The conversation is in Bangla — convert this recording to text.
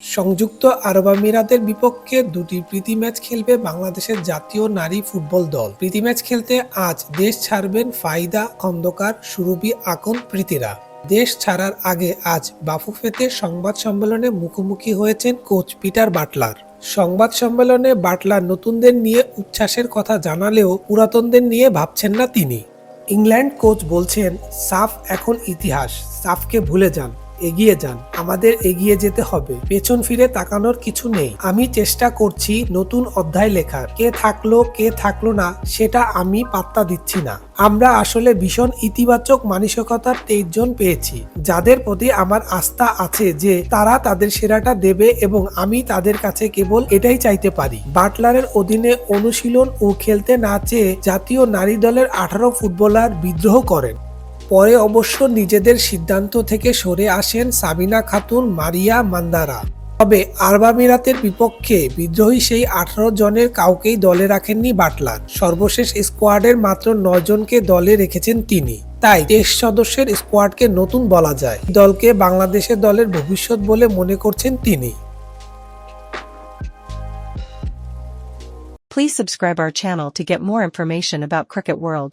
সংযুক্ত আরব আমিরাতের বিপক্ষে দুটি প্রীতি ম্যাচ খেলবে বাংলাদেশের জাতীয় নারী ফুটবল দল। প্রীতি ম্যাচ খেলতে আজ দেশ ছাড়বেন ফাইদা, খন্দকার, সুরভি, আকন, প্রীতিরা। দেশ ছাড়ার আগে আজ বাফুফেতে সংবাদ সম্মেলনে মুখোমুখি হয়েছেন কোচ পিটার বাটলার। সংবাদ সম্মেলনে বাটলার নতুনদের নিয়ে উচ্ছ্বাসের কথা জানালেও পুরাতনদের নিয়ে ভাবছেন না তিনি। ইংল্যান্ড কোচ বলছেন, সাফ এখন ইতিহাস, সাফকে ভুলে যান। এগিয়ে যান। আমাদের এগিয়ে যেতে হবে। পেছন ফিরে তাকানোর কিছু নেই। আমি চেষ্টা করছি নতুন অধ্যায় লেখার। কে থাকল কে থাকল না, সেটা আমি পাত্তা দিচ্ছি না। আমরা আসলে ভীষণ ইতিবাচক মানসিকতার তেইশ জন পেয়েছি। যাদের প্রতি আমার আস্থা আছে যে তারা তাদের সেরাটা দেবে এবং আমি তাদের কাছে কেবল এটাই চাইতে পারি। বাটলারের অধীনে অনুশীলন ও খেলতে না চেয়ে জাতীয় নারী দলের আঠারো ফুটবলার বিদ্রোহ করেন। পরে অবশ্য নিজেদের সিদ্ধান্ত থেকে সরে আসেন সাবিনা খাতুন, মারিয়া মান্দারা। তবে আরব আমিরাতের বিপক্ষে বিদ্রোহী সেই আঠারো জনের কাউকেই দলে রাখেননি বাটলার। সর্বশেষ স্কোয়াডের মাত্র জনকে দলে রেখেছেন তিনি। তাই তেইশ সদস্যের স্কোয়াডকে নতুন বলা যায়। দলকে বাংলাদেশের দলের ভবিষ্যৎ বলে মনে করছেন তিনি। Please subscribe our channel to get more information about Cricket World.